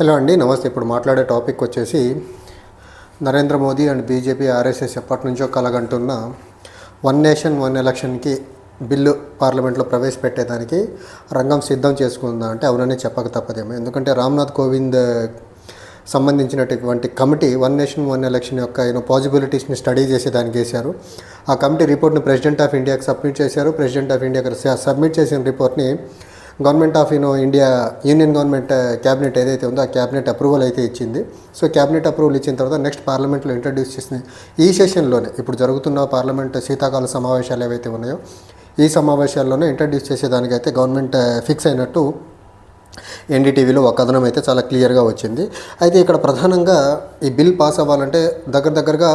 Hello అండి నమస్తే. ఇప్పుడు మాట్లాడే టాపిక్ వచ్చేసి Narendra Modi and BJP RSS ఎప్పటి నుంచో కలగంటున్న వన్ నేషన్ వన్ ఎలక్షన్కి బిల్లు పార్లమెంట్లో ప్రవేశపెట్టేదానికి రంగం సిద్ధం చేసుకుందా అంటే అవుననే చెప్పక తప్పదేమో. ఎందుకంటే రామ్నాథ్ కోవింద్ సంబంధించినటువంటి committee one nation one election యొక్క ఏదో పాసిబిలిటీస్ని స్టడీ చేసి దానికి వేశారు. ఆ కమిటీ రిపోర్ట్ని ప్రెసిడెంట్ ఆఫ్ ఇండియాకి సబ్మిట్ చేశారు. ప్రెసిడెంట్ ఆఫ్ ఇండియాకి సబ్మిట్ చేసిన రిపోర్ట్ని government of you know India union government cabinet ఏదైతే ఉందో ఆ క్యాబినెట్ అప్రూవల్ అయితే ఇచ్చింది. సో క్యాబినెట్ అప్రూవల్ ఇచ్చిన తర్వాత నెక్స్ట్ పార్లమెంట్లో ఇంట్రడ్యూస్ చేసింది ఈ సెషన్లోనే. ఇప్పుడు జరుగుతున్న పార్లమెంట్ శీతాకాల సమావేశాలు ఏవైతే ఉన్నాయో ఈ సమావేశాల్లోనే ఇంట్రడ్యూస్ చేసేదానికైతే గవర్నమెంట్ ఫిక్స్ అయినట్టు ఎన్డీటీవీలో ఒక కథనం అయితే చాలా క్లియర్గా వచ్చింది. అయితే ఇక్కడ ప్రధానంగా ఈ బిల్ పాస్ అవ్వాలంటే దగ్గర దగ్గరగా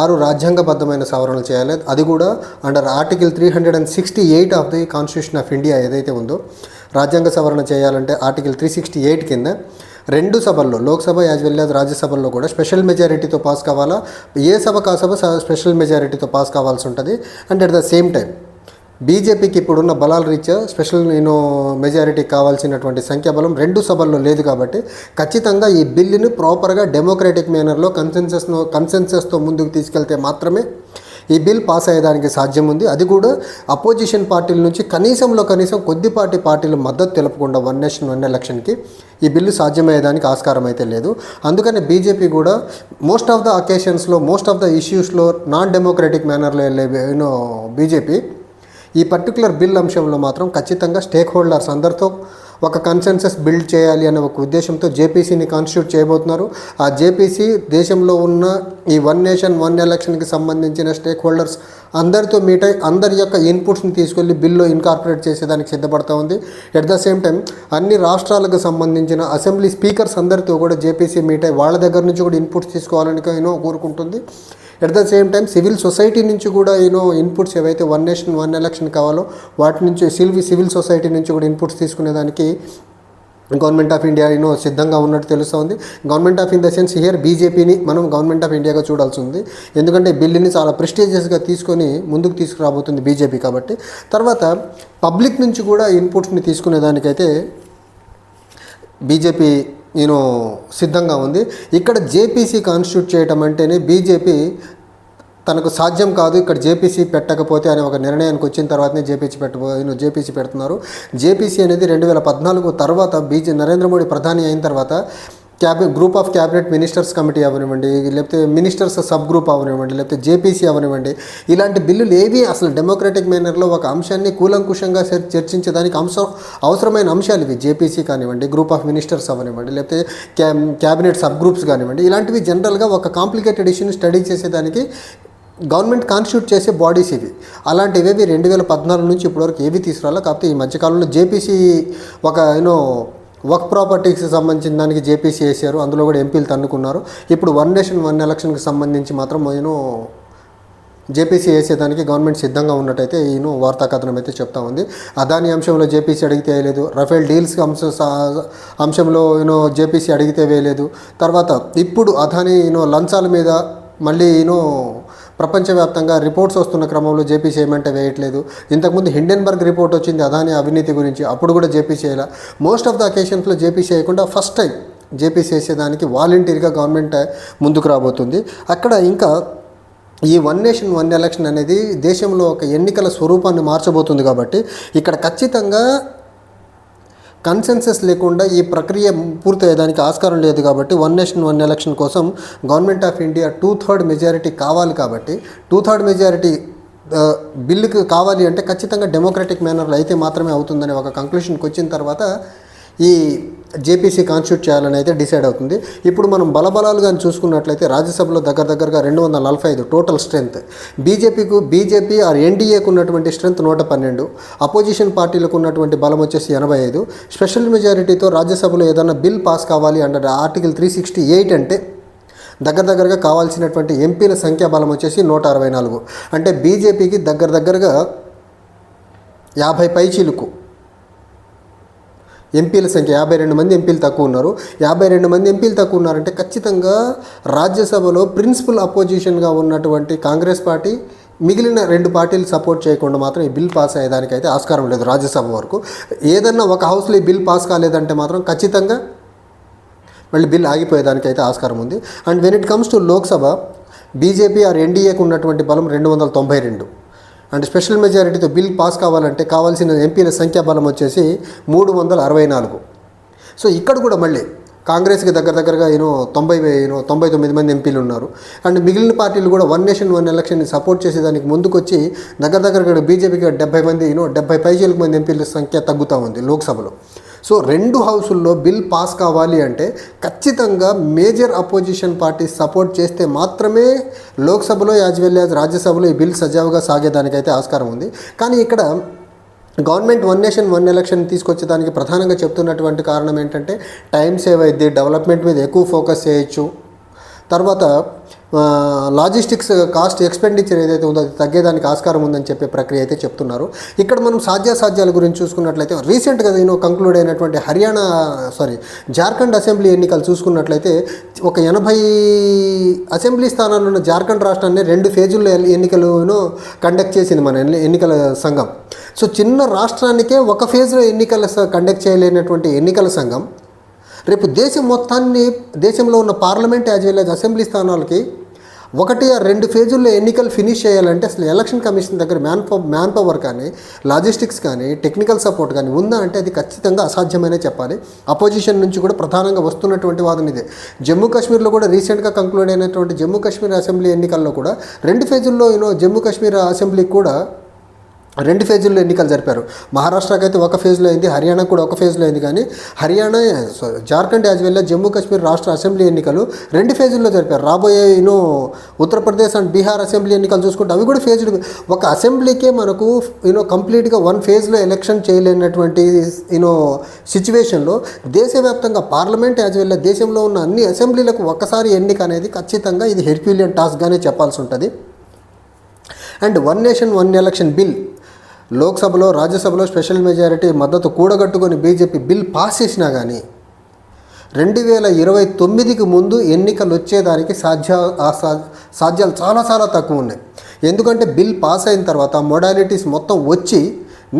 ఆరు రాజ్యాంగబద్ధమైన సవరణలు చేయాలి. అది కూడా under article three hundred and sixty eight of the constitution of India ఏదైతే ఉందో రాజ్యాంగ సవరణ చేయాలంటే ఆర్టికల్ త్రీ సిక్స్టీ ఎయిట్ కింద రెండు సభల్లో లోక్సభ యాజ్ వెల్ యాజ్ రాజ్యసభల్లో కూడా స్పెషల్ మెజారిటీతో పాస్ కావాలా? ఏ సభ కా సభ స్పెషల్ మెజారిటీతో పాస్ కావాల్సి ఉంటుంది? And at the same time బీజేపీకి ఇప్పుడున్న బలాల రీత్యా స్పెషల్ నేను మెజారిటీ కావాల్సినటువంటి సంఖ్యాబలం రెండు సభల్లో లేదు కాబట్టి ఖచ్చితంగా ఈ బిల్లును ప్రాపర్గా డెమోక్రటిక్ మేనర్లో కన్సెన్సస్ను కన్సెన్సస్తో ముందుకు తీసుకెళ్తే మాత్రమే ఈ బిల్ పాస్ అయ్యేదానికి సాధ్యం ఉంది. అది కూడా అపోజిషన్ పార్టీల నుంచి కనీసంలో కనీసం కొద్దిపాటి పార్టీలు మద్దతు తెలపకుండా వన్ నేషన్ వన్ ఎలక్షన్కి ఈ బిల్లు సాధ్యమయ్యేదానికి ఆస్కారం అయితే లేదు. అందుకని బీజేపీ కూడా మోస్ట్ ఆఫ్ ద అకేషన్స్లో మోస్ట్ ఆఫ్ ద ఇష్యూస్లో నాన్ డెమోక్రటిక్ మేనర్లో వెళ్ళే యూనో బీజేపీ ఈ పర్టికులర్ బిల్ అంశంలో మాత్రం ఖచ్చితంగా స్టేక్ హోల్డర్స్ అందరితో ఒక కన్సెన్సస్ బిల్డ్ చేయాలి అనే ఒక ఉద్దేశంతో జేపీసీని కాన్స్టిట్యూట్ చేయబోతున్నారు. ఆ జేపీసీ దేశంలో ఉన్న ఈ వన్ నేషన్ వన్ ఎలక్షన్కి సంబంధించిన స్టేక్ హోల్డర్స్ అందరితో మీట్ అయి అందరి యొక్క ఇన్పుట్స్ని తీసుకెళ్ళి బిల్లు ఇన్కార్పొరేట్ చేసేదానికి సిద్ధపడతా ఉంది. ఎట్ ద సేమ్ టైం అన్ని రాష్ట్రాలకు సంబంధించిన అసెంబ్లీ స్పీకర్స్ అందరితో కూడా జేపీసీ మీట్ అయి వాళ్ళ దగ్గర నుంచి కూడా ఇన్పుట్స్ తీసుకోవాలని యూనో కోరుకుంటుంది. At the same time civil society నుంచి కూడా యూనో ఇన్పుట్స్ ఏవైతే వన్ నేషన్ వన్ ఎలక్షన్ కావాలో వాటి నుంచి సివిల్ సివిల్ సొసైటీ నుంచి కూడా inputs తీసుకునేదానికి government of India you know సిద్ధంగా ఉన్నట్టు తెలుస్తుంది. Government of in the sense here బీజేపీని మనం గవర్నమెంట్ ఆఫ్ ఇండియాగా చూడాల్సి ఉంది. ఎందుకంటే బిల్లుని చాలా ప్రెస్టీజియస్గా తీసుకొని ముందుకు తీసుకురాబోతుంది బీజేపీ కాబట్టి. తర్వాత పబ్లిక్ నుంచి కూడా ఇన్పుట్స్ని తీసుకునేదానికైతే బీజేపీ నేను సిద్ధంగా ఉంది. ఇక్కడ జేపీసీ కాన్స్టిట్యూట్ చేయటం అంటేనే బీజేపీ తనకు సాధ్యం కాదు ఇక్కడ జేపీసీ పెట్టకపోతే అనే ఒక నిర్ణయానికి వచ్చిన తర్వాతనే జేపీసీ పెట్టబో జేపీసీ పెడుతున్నారు. జేపీసీ అనేది రెండు వేల పద్నాలుగు తర్వాత బీజే నరేంద్ర మోడీ ప్రధాని అయిన తర్వాత cabinet group of cabinet ministers committee అవనివ్వండి లేకపోతే మినిస్టర్స్ సబ్ గ్రూప్ అవనివ్వండి లేకపోతే జేపీసీ అవనివ్వండి ఇలాంటి బిల్లులు ఏవి అసలు డెమోక్రటిక్ మేనర్లో ఒక అంశాన్ని కూలంకుషంగా చర్చించడానికి అంశం అవసరమైన అంశాలు ఇవి. జేపీసీ కానివ్వండి గ్రూప్ ఆఫ్ మినిస్టర్స్ అవనివ్వండి లేకపోతే క్యా క్యాబినెట్ సబ్ గ్రూప్స్ కానివ్వండి ఇలాంటివి జనరల్గా ఒక కాంప్లికేటెడ్ ఇష్యూని స్టడీ చేసేదానికి గవర్నమెంట్ కాన్స్టిట్యూట్ చేసే బాడీస్ ఇవి. అలాంటివి రెండు వేల పద్నాలుగు నుంచి ఇప్పటివరకు ఏవి తీసుకురాలో కాకపోతే ఈ మధ్యకాలంలో జేపీసీ ఒక యూనో వర్క్ ప్రాపర్టీస్కి సంబంధించిన దానికి జేపీసీ వేసారు. అందులో కూడా ఎంపీలు తన్నుకున్నారు. ఇప్పుడు వన్ నేషన్ వన్ ఎలక్షన్కి సంబంధించి మాత్రం నేను జేపీసీ వేసేదానికి గవర్నమెంట్ సిద్ధంగా ఉన్నట్టయితే ఈయన వార్తా కథనం అయితే చెప్తా ఉంది. అదాని అంశంలో జేపీసీ అడిగితే వేయలేదు. రఫేల్ డీల్స్ అంశ సా- అంశంలో ఈయనో జేపీసీ అడిగితే వేయలేదు. తర్వాత ఇప్పుడు అదాని ఈయన లంచాల మీద మళ్ళీ ఈయనో ప్రపంచవ్యాప్తంగా రిపోర్ట్స్ వస్తున్న క్రమంలో జేపీ చేయమంటే వేయట్లేదు. ఇంతకుముందు హిండెన్బర్గ్ రిపోర్ట్ వచ్చింది అదాని అవినీతి గురించి. అప్పుడు కూడా జేపీ చేయాల మోస్ట్ ఆఫ్ ద అకేషన్స్లో జేపీ చేయకుండా ఫస్ట్ టైం జేపీ చేసేదానికి వాలంటీర్గా గవర్నమెంట్ ముందుకు రాబోతుంది. అక్కడ ఇంకా ఈ వన్ నేషన్ వన్ ఎలక్షన్ అనేది దేశంలో ఒక ఎన్నికల స్వరూపాన్ని మార్చబోతుంది కాబట్టి ఇక్కడ ఖచ్చితంగా కన్సెన్సెస్ లేకుండా ఈ ప్రక్రియ పూర్తయ్యేదానికి ఆస్కారం లేదు కాబట్టి వన్ నేషన్ వన్ ఎలక్షన్ కోసం government of India two third majority కావాలి కాబట్టి టూ థర్డ్ మెజారిటీ బిల్లుకి కావాలి అంటే ఖచ్చితంగా డెమోక్రటిక్ మేనర్లో అయితే మాత్రమే అవుతుందనే ఒక కంక్లూషన్కి వచ్చిన తర్వాత ఈ జేపీసీ కాన్స్టిట్యూట్ చేయాలని అయితే డిసైడ్ అవుతుంది. ఇప్పుడు మనం బలబలాలు కానీ చూసుకున్నట్లయితే రాజ్యసభలో దగ్గర దగ్గరగా రెండు వందల నలభై ఐదు టోటల్ స్ట్రెంత్ బీజేపీకు బీజేపీ ఆర్ ఎన్డీఏకు ఉన్నటువంటి స్ట్రెంత్ నూట పన్నెండు. అపోజిషన్ పార్టీలకు ఉన్నటువంటి బలం వచ్చేసి ఎనభై ఐదు. స్పెషల్ మెజారిటీతో రాజ్యసభలో ఏదైనా బిల్ పాస్ కావాలి under article three sixty eight అంటే దగ్గర దగ్గరగా కావాల్సినటువంటి ఎంపీల సంఖ్యా బలం వచ్చేసి నూట అరవై నాలుగు. అంటే బీజేపీకి దగ్గర దగ్గరగా యాభై పైచీలకు ఎంపీల సంఖ్య యాభై రెండు మంది ఎంపీలు తక్కువ ఉన్నారు. యాభై రెండు మంది ఎంపీలు తక్కువ ఉన్నారంటే ఖచ్చితంగా రాజ్యసభలో ప్రిన్సిపల్ అపోజిషన్గా ఉన్నటువంటి కాంగ్రెస్ పార్టీ మిగిలిన రెండు పార్టీలు సపోర్ట్ చేయకుండా మాత్రం ఈ బిల్ పాస్ అయ్యేదానికైతే ఆస్కారం లేదు రాజ్యసభ వరకు. ఏదన్నా ఒక హౌస్లో ఈ బిల్ పాస్ కాలేదంటే మాత్రం ఖచ్చితంగా మళ్ళీ బిల్ ఆగిపోయేదానికైతే ఆస్కారం ఉంది. And when it comes to Lok Sabha BJP or ఎన్డీఏకు ఉన్నటువంటి బలం రెండు వందల తొంభై రెండు. అండ్ స్పెషల్ మెజారిటీతో బిల్ పాస్ కావాలంటే కావాల్సిన ఎంపీల సంఖ్యాబలం వచ్చేసి మూడు వందల అరవై నాలుగు. సో ఇక్కడ కూడా మళ్ళీ కాంగ్రెస్కి దగ్గర దగ్గరగా యూనో తొంభై యూనో తొంభై తొమ్మిది మంది ఎంపీలు ఉన్నారు. అండ్ మిగిలిన పార్టీలు కూడా వన్ నేషన్ వన్ ఎలక్షన్ని సపోర్ట్ చేసేదానికి ముందుకొచ్చి దగ్గర దగ్గరగా బీజేపీకి డెబ్బై మంది యూనో డెబ్బై పైచీలకు మంది ఎంపీల సంఖ్య తగ్గుతూ ఉంది లోక్సభలో. సో రెండు హౌసుల్లో బిల్ పాస్ కావాలి అంటే ఖచ్చితంగా మేజర్ అపోజిషన్ పార్టీ సపోర్ట్ చేస్తే మాత్రమే లోక్సభలో యాజ్ వెల్ యాజ్ రాజ్యసభలో ఈ బిల్ సజావుగా సాగేదానికైతే ఆస్కారం ఉంది. కానీ ఇక్కడ government one nation one election తీసుకొచ్చేదానికి ప్రధానంగా చెప్తున్నటువంటి కారణం ఏంటంటే టైం సేవ్ అయింది డెవలప్మెంట్ మీద ఎక్కువ ఫోకస్ చేయొచ్చు. తర్వాత లాజిస్టిక్స్ కాస్ట్ ఎక్స్పెండిచర్ ఏదైతే ఉందో అది తగ్గేదానికి ఆస్కారం ఉందని చెప్పే ప్రక్రియ అయితే చెప్తున్నారు. ఇక్కడ మనం సాధ్యాసాధ్యాల గురించి చూసుకున్నట్లయితే రీసెంట్గా నేను కంక్లూడ్ అయినటువంటి హర్యానా సారీ జార్ఖండ్ అసెంబ్లీ ఎన్నికలు చూసుకున్నట్లయితే ఒక ఎనభై అసెంబ్లీ స్థానాలు ఉన్న జార్ఖండ్ రాష్ట్రాన్ని రెండు ఫేజుల్లో ఎన్నికలను కండక్ట్ చేసింది మన ఎన్నికల సంఘం. సో చిన్న రాష్ట్రానికే ఒక ఫేజ్లో ఎన్నికల స- కండక్ట్ చేయలేనటువంటి ఎన్నికల సంఘం రేపు దేశం మొత్తాన్ని దేశంలో ఉన్న parliament as well as assembly స్థానాలకి ఒకటి ఆ రెండు ఫేజుల్లో ఎన్నికలు ఫినిష్ చేయాలంటే అసలు ఎలక్షన్ కమిషన్ దగ్గర మ్యాన్ మ్యాన్ పవర్ కానీ లాజిస్టిక్స్ కానీ టెక్నికల్ సపోర్ట్ కానీ ఉందా అంటే అది ఖచ్చితంగా అసాధ్యమనే చెప్పాలి. అపోజిషన్ నుంచి కూడా ప్రధానంగా వస్తున్నటువంటి వాదన ఇదే. జమ్మూ కాశ్మీర్లో కూడా రీసెంట్గా కంక్లూడ్ అయినటువంటి జమ్మూ కాశ్మీర్ అసెంబ్లీ ఎన్నికల్లో కూడా రెండు ఫేజుల్లో యూనో జమ్మూ కాశ్మీర్ అసెంబ్లీకి కూడా రెండు ఫేజుల్లో ఎన్నికలు జరిపారు. మహారాష్ట్రకి అయితే ఒక ఫేజ్లో అయింది హర్యానా కూడా ఒక ఫేజ్లో అయింది కానీ Haryana sorry Jharkhand as well Jammu Kashmir రాష్ట్ర అసెంబ్లీ ఎన్నికలు రెండు ఫేజుల్లో జరిపారు. రాబోయే you know Uttar Pradesh and Bihar assembly ఎన్నికలు చూసుకుంటే అవి కూడా ఫేజ్డ్ ఒక అసెంబ్లీకే మనకు యూనో కంప్లీట్గా వన్ ఫేజ్లో ఎలక్షన్ చేయలేనటువంటి యూనో సిచ్యువేషన్లో దేశవ్యాప్తంగా పార్లమెంట్ యాజ్ వెల్ దేశంలో ఉన్న అన్ని అసెంబ్లీలకు ఒక్కసారి ఎన్నిక అనేది ఖచ్చితంగా ఇది హెర్క్యూలియన్ టాస్క్గానే చెప్పాల్సి ఉంటుంది. And one nation one election bill లోక్సభలో రాజ్యసభలో స్పెషల్ మెజారిటీ మద్దతు కూడగట్టుకొని బీజేపీ బిల్ పాస్ చేసినా కానీ రెండు వేల ఇరవై తొమ్మిదికి ముందు ఎన్నికలు వచ్చేదానికి సాధ్య సాధ్యాలు చాలా చాలా తక్కువ ఉన్నాయి. ఎందుకంటే బిల్ పాస్ అయిన తర్వాత మొడాలిటీస్ మొత్తం వచ్చి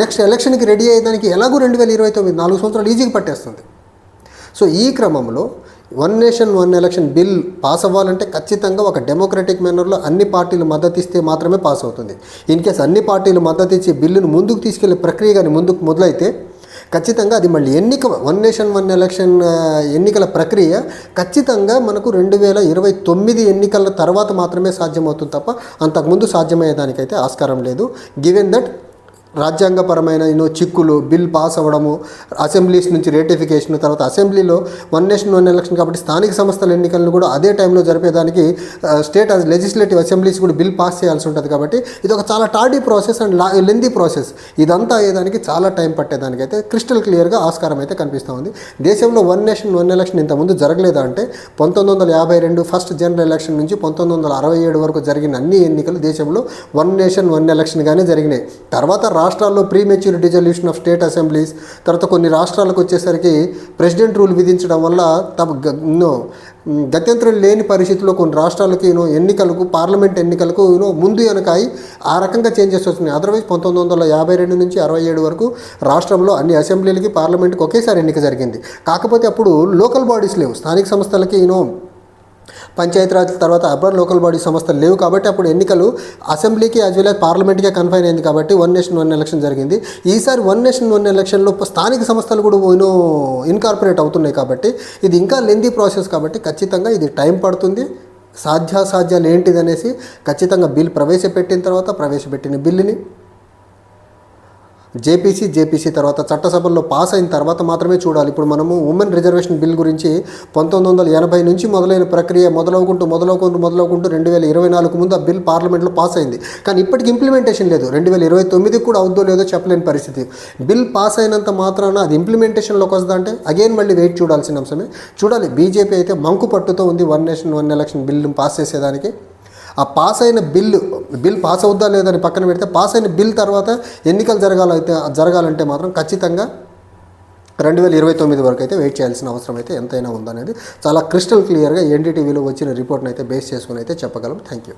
నెక్స్ట్ ఎలక్షన్కి రెడీ అయ్యేదానికి ఎలాగో రెండు వేల ఇరవై తొమ్మిది నాలుగు సంవత్సరాలు ఈజీగా పట్టేస్తుంది. సో ఈ క్రమంలో one nation one election bill pass అవ్వాలంటే ఖచ్చితంగా ఒక డెమోక్రటిక్ మేనర్లో అన్ని పార్టీలు మద్దతు ఇస్తే మాత్రమే పాస్ అవుతుంది. ఇన్ కేస్ అన్ని పార్టీలు మద్దతు ఇచ్చి బిల్లును ముందుకు తీసుకెళ్ళే ప్రక్రియ కానీ ముందుకు మొదలైతే ఖచ్చితంగా అది మళ్ళీ ఎన్నిక వన్ నేషన్ వన్ ఎలక్షన్ ఎన్నికల ప్రక్రియ ఖచ్చితంగా మనకు రెండు వేల ఇరవై తొమ్మిది ఎన్నికల తర్వాత మాత్రమే సాధ్యమవుతుంది తప్ప అంతకుముందు సాధ్యమయ్యేదానికైతే ఆస్కారం లేదు. గివెన్ దట్ రాజ్యాంగపరమైన ఎన్నో చిక్కులు బిల్ పాస్ అవ్వడము అసెంబ్లీస్ నుంచి రేటిఫికేషన్ తర్వాత అసెంబ్లీలో వన్ నేషన్ వన్ ఎలక్షన్ కాబట్టి స్థానిక సంస్థల ఎన్నికలను కూడా అదే టైంలో జరిపేదానికి స్టేట్ లెజిస్లేటివ్ అసెంబ్లీస్ కూడా బిల్ పాస్ చేయాల్సి ఉంటుంది కాబట్టి ఇది ఒక చాలా టాడీ ప్రాసెస్ అండ్ లా లెందీ ప్రాసెస్. ఇదంతా అయ్యేదానికి చాలా టైం పట్టేదానికైతే క్రిస్టల్ క్లియర్గా ఆస్కారం అయితే కనిపిస్తూ ఉంది. దేశంలో వన్ నేషన్ వన్ ఎలక్షన్ ఇంతకుముందు జరగలేదా అంటే పంతొమ్మిది వందల యాభై రెండు ఫస్ట్ జనరల్ ఎలక్షన్ నుంచి పంతొమ్మిది వందల అరవై ఏడు వరకు జరిగిన అన్ని ఎన్నికలు దేశంలో వన్ నేషన్ వన్ ఎలక్షన్గానే జరిగినాయి. తర్వాత రాష్ట్రాల్లో premature dissolution of state assemblies తర్వాత కొన్ని రాష్ట్రాలకు వచ్చేసరికి ప్రెసిడెంట్ రూల్ విధించడం వల్ల తమ గత్యంతరం లేని పరిస్థితుల్లో కొన్ని రాష్ట్రాలకి యూనో ఎన్నికలకు పార్లమెంట్ ఎన్నికలకు యూనో ముందు వెనకాయి ఆ రకంగా చేంజెస్ వస్తున్నాయి. అదర్వైజ్ పంతొమ్మిది వందల యాభై రెండు నుంచి అరవై ఏడు వరకు రాష్ట్రంలో అన్ని అసెంబ్లీలకి పార్లమెంట్కి ఒకేసారి ఎన్నిక జరిగింది. కాకపోతే అప్పుడు లోకల్ బాడీస్ లేవు. స్థానిక సంస్థలకి యూనో పంచాయతీరాజ్ తర్వాత అర్బన్ లోకల్ బాడీ సంస్థలు లేవు కాబట్టి అప్పుడు ఎన్నికలు అసెంబ్లీకి యాజ్ వెల్ యాజ్ పార్లమెంట్కే కన్ఫైన్ అయింది కాబట్టి వన్ నేషన్ వన్ ఎలక్షన్ జరిగింది. ఈసారి వన్ నేషన్ వన్ ఎలక్షన్లో స్థానిక సంస్థలు కూడా యూనో ఇన్కార్పొరేట్ అవుతున్నాయి కాబట్టి ఇది ఇంకా లెందీ ప్రాసెస్ కాబట్టి ఖచ్చితంగా ఇది టైం పడుతుంది. సాధ్యాసాధ్యాలు ఏంటిది అనేసి ఖచ్చితంగా బిల్ ప్రవేశపెట్టిన తర్వాత ప్రవేశపెట్టిన బిల్లుని జేపీసీ జేపీసీ తర్వాత చట్టసభల్లో పాస్ అయిన తర్వాత మాత్రమే చూడాలి. ఇప్పుడు మనము ఉమెన్ రిజర్వేషన్ బిల్ గురించి పంతొమ్మిది వందల ఎనభై నుంచి మొదలైన ప్రక్రియ మొదలవుకుంటూ మొదలవుకుంటూ మొదలవుకుంటూ రెండు వేల ఇరవై నాలుగు ముందు ఆ బిల్ పార్లమెంట్లో పాస్ అయింది. కానీ ఇప్పటికి ఇంప్లిమెంటేషన్ లేదు. రెండు వేల ఇరవై తొమ్మిదికి కూడా అవుద్దో లేదో చెప్పలేని పరిస్థితి. బిల్ పాస్ అయినంత మాత్రాన అది ఇంప్లిమెంటేషన్లోకి వస్తుందంటే అగైన్ మళ్ళీ వెయిట్ చూడాల్సిన అంశమే. చూడాలి. బీజేపీ అయితే మంకు పట్టుతో ఉంది one nation one election bill pass చేసేదానికి. ఆ పాస్ అయిన బిల్లు బిల్ పాస్ అవుద్దా లేదని పక్కన పెడితే పాస్ అయిన బిల్ తర్వాత ఎన్నికలు జరగాలైతే జరగాలంటే మాత్రం ఖచ్చితంగా రెండు వేల ఇరవై తొమ్మిది వరకు అయితే వెయిట్ చేయాల్సిన అవసరం అయితే ఎంతైనా ఉందనేది చాలా క్రిస్టల్ క్లియర్గా ఎన్డీటీవీలో వచ్చిన రిపోర్ట్ని అయితే బేస్ చేసుకుని అయితే చెప్పగలం. Thank you